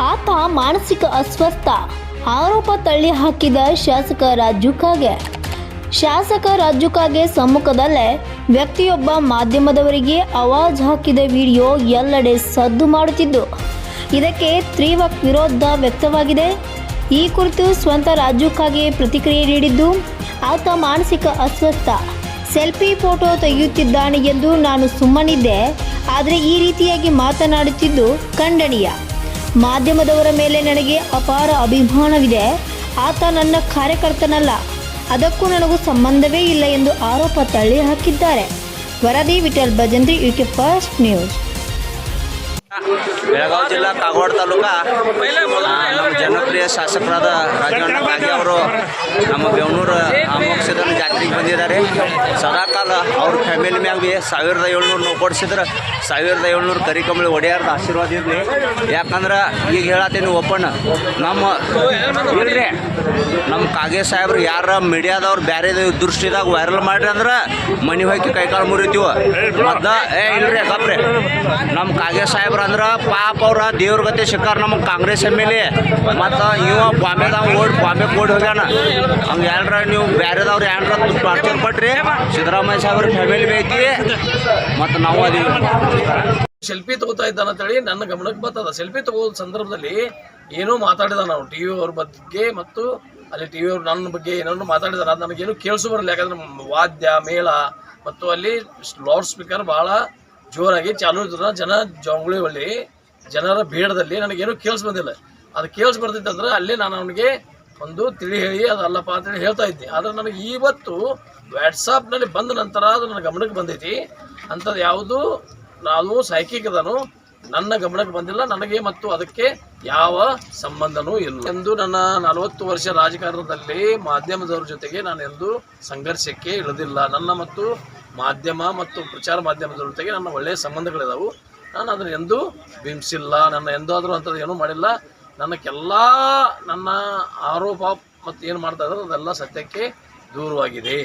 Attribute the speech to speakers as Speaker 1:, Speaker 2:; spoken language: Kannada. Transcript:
Speaker 1: ಆತ ಮಾನಸಿಕ ಅಸ್ವಸ್ಥ. ಆರೋಪ ತಳ್ಳಿ ಹಾಕಿದ ಶಾಸಕ ರಾಜು ಕಾಗೆ. ಶಾಸಕ ರಾಜು ಕಾಗೆ ಸಮ್ಮುಖದಲ್ಲೇ ವ್ಯಕ್ತಿಯೊಬ್ಬ ಮಾಧ್ಯಮದವರಿಗೆ ಆವಾಜ್ ಹಾಕಿದ ವಿಡಿಯೋ ಎಲ್ಲೆಡೆ ಸದ್ದು ಮಾಡುತ್ತಿದ್ದು. ಇದಕ್ಕೆ ತೀವ್ರ ವಿರೋಧ ವ್ಯಕ್ತವಾಗಿದೆ. ಈ ಕುರಿತು ಸ್ವಂತ ರಾಜು ಕಾಗೆ ಪ್ರತಿಕ್ರಿಯೆ ನೀಡಿದ್ದು, ಆತ ಮಾನಸಿಕ ಅಸ್ವಸ್ಥ. ಸೆಲ್ಫಿ ಫೋಟೋ ತೆಗೆಯುತ್ತಿದ್ದಾನೆ ಎಂದು ನಾನು ಸುಮ್ಮನಿದ್ದೆ. ಆದರೆ ಈ ರೀತಿಯಾಗಿ ಮಾತನಾಡುತ್ತಿದ್ದು ಖಂಡನೀಯ. ಮಾಧ್ಯಮದವರ ಮೇಲೆ ನನಗೆ ಅಪಾರ ಅಭಿಮಾನವಿದೆ. ಆತ ನನ್ನ ಕಾರ್ಯಕರ್ತನಲ್ಲ. ಅದಕ್ಕೂ ನನಗೂ ಸಂಬಂಧವೇ ಇಲ್ಲ ಎಂದು ಆರೋಪ ತಳ್ಳಿ ಹಾಕಿದ್ದಾರೆ. ವರದಿ Vithal Bhajantri, UK first news.
Speaker 2: Belagavi ಜಿಲ್ಲಾ ಕಾಗವಾಡ ತಾಲೂಕಾ ನಮ್ಮ ಜನಪ್ರಿಯ ಶಾಸಕರಾದ ರಾಜಣ್ಣ ಅವರು ನಮ್ಮ ಬೆವನೂರು ಅಮೋಕ್ಷದಲ್ಲಿ ಜಾತ್ರೆಗೆ ಬಂದಿದ್ದಾರೆ. ಸದಾಕಾಲ ಅವ್ರ ಫ್ಯಾಮಿಲಿ ಮ್ಯಾಗ ಭೀ ಸಾವಿರದ ಏಳ್ನೂರು ನಾವು ಕೊಡಿಸಿದ್ರೆ ಸಾವಿರದ ಏಳ್ನೂರು ಕರಿಕಂಬಳಿ ಒಡೆಯಾರ್ದ ಆಶೀರ್ವಾದ ಇರಲಿ. ಯಾಕಂದ್ರೆ ಈಗ ಹೇಳತ್ತೀನಿ ಓಪನ್ ನಮ್ಮ ಇಲ್ರಿ ನಮ್ಮ ಕಾಗೆ ಸಾಹೇಬ್ರು ಯಾರ ಮೀಡಿಯಾದವ್ರು ಬೇರೆ ದೃಷ್ಟಿದಾಗ ವೈರಲ್ ಮಾಡ್ರಿ ಅಂದ್ರೆ ಮನೆ ಹೋಗಿ ಕೈಕಾಲು ಮುರಿತೀವ. ಮತ್ತು, ಏ, ಇಲ್ರಿ ಕಪ್ರಿ. ನಮ್ಮ ಕಾಗೆ ಸಾಹೇಬ್ರ ಅಂದ್ರೆ ಪಾಪ ಅವ್ರ ದೇವ್ರ ಗತಿ ಸಿಕ್ಕಾರ ನಮ್ಮ ಕಾಂಗ್ರೆಸ್ ಎಂ ಎಲ್ ಎ. ಮತ್ತು ಇವ ಬಾಂಬೆದಾಗ ಓಡ್ ಬಾಂಬೆ ಓಡಿ ಹೋಗ್ಯಾನ. ಹಂಗೆ ಏನ್ರ ನೀವು ಬೇರೆದವ್ರು ಏನ್ರ ಟಾರ್ಚರ್ ಪಟ್ರಿ ಸಿದ್ದರಾಮಯ್ಯ ಸಾಹೇಬ್ರ ಫ್ಯಾಮಿಲಿ ಐತಿ ಮತ್ತು ನಾವು ಅದೀವಿ
Speaker 3: ಸೆಲ್ಫಿ ತಗೋತಾ ಇದ್ದಾನ ಅಂತೇಳಿ ನನ್ನ ಗಮನಕ್ಕೆ ಬರ್ತದ. ಸೆಲ್ಫಿ ತಗೋ ಸಂದರ್ಭದಲ್ಲಿ ಏನೋ ಮಾತಾಡಿದ ನಾವು ಟಿ ವಿ ಅವ್ರ ಬಗ್ಗೆ ಮತ್ತು ಅಲ್ಲಿ ಟಿ ವಿ ಅವ್ರು ನನ್ನ ಬಗ್ಗೆ ಏನೋ ಮಾತಾಡಿದಾರೆ. ಅದು ನನಗೇನು ಕೇಳಿಸು ಬರಲ್ಲ. ಯಾಕಂದ್ರೆ ವಾದ್ಯ, ಮೇಳ ಮತ್ತು ಅಲ್ಲಿ ಲೌಡ್ ಸ್ಪೀಕರ್ ಭಾಳ ಜೋರಾಗಿ ಚಾಲು ಇರ್ತದ ಜನ ಜಂಗುಳಿ ಒಳ್ಳಿ ಜನರ ಬೇಡದಲ್ಲಿ ನನಗೇನು ಕೇಳಿಸ್ ಬಂದಿಲ್ಲ. ಅದು ಕೇಳಿಸ್ ಬರ್ತಿತ್ತು ಅಂದ್ರೆ ಅಲ್ಲೇ ನಾನು ಅವನಿಗೆ ಒಂದು ತಿಳಿ ಹೇಳಿ ಅದಲ್ಲಪ್ಪ ಅಂತೇಳಿ ಹೇಳ್ತಾ ಇದ್ದೆ. ಆದರೆ ನನಗೆ ಇವತ್ತು ವಾಟ್ಸಾಪ್ನಲ್ಲಿ ಬಂದ ನಂತರ ಅದು ನನ್ನ ಗಮನಕ್ಕೆ ಬಂದೈತಿ. ಅಂಥದ್ದು ಯಾವುದು? ನಾನು ಸೈಕಿಕ್ ಅದನು ನನ್ನ ಗಮನಕ್ಕೆ ಬಂದಿಲ್ಲ. ನನಗೆ ಮತ್ತು ಅದಕ್ಕೆ ಯಾವ ಸಂಬಂಧನೂ ಇಲ್ಲ. ಎಂದು ನನ್ನ ನಲವತ್ತು ವರ್ಷ ರಾಜಕಾರಣದಲ್ಲಿ ಮಾಧ್ಯಮದವ್ರ ಜೊತೆಗೆ ನಾನು ಎಂದು ಸಂಘರ್ಷಕ್ಕೆ ಇಳಿದಿಲ್ಲ. ನನ್ನ ಮತ್ತು ಮಾಧ್ಯಮ ಮತ್ತು ಪ್ರಚಾರ ಮಾಧ್ಯಮದವ್ರ ಜೊತೆಗೆ ನನ್ನ ಒಳ್ಳೆಯ ಸಂಬಂಧಗಳಿದಾವೆ. ನಾನು ಅದನ್ನು ಎಂದೂ ಬಿಂಬಿಸಿಲ್ಲ. ನನ್ನ ಎಂದಾದರೂ ಅಂಥದ್ದು ಏನೂ ಮಾಡಿಲ್ಲ. ನನಗೆಲ್ಲ ನನ್ನ ಆರೋಪ ಮತ್ತು ಏನು ಮಾಡ್ತಾ ಇದ್ದಾರೆ ಅದೆಲ್ಲ ಸತ್ಯಕ್ಕೆ ದೂರವಾಗಿದೆ.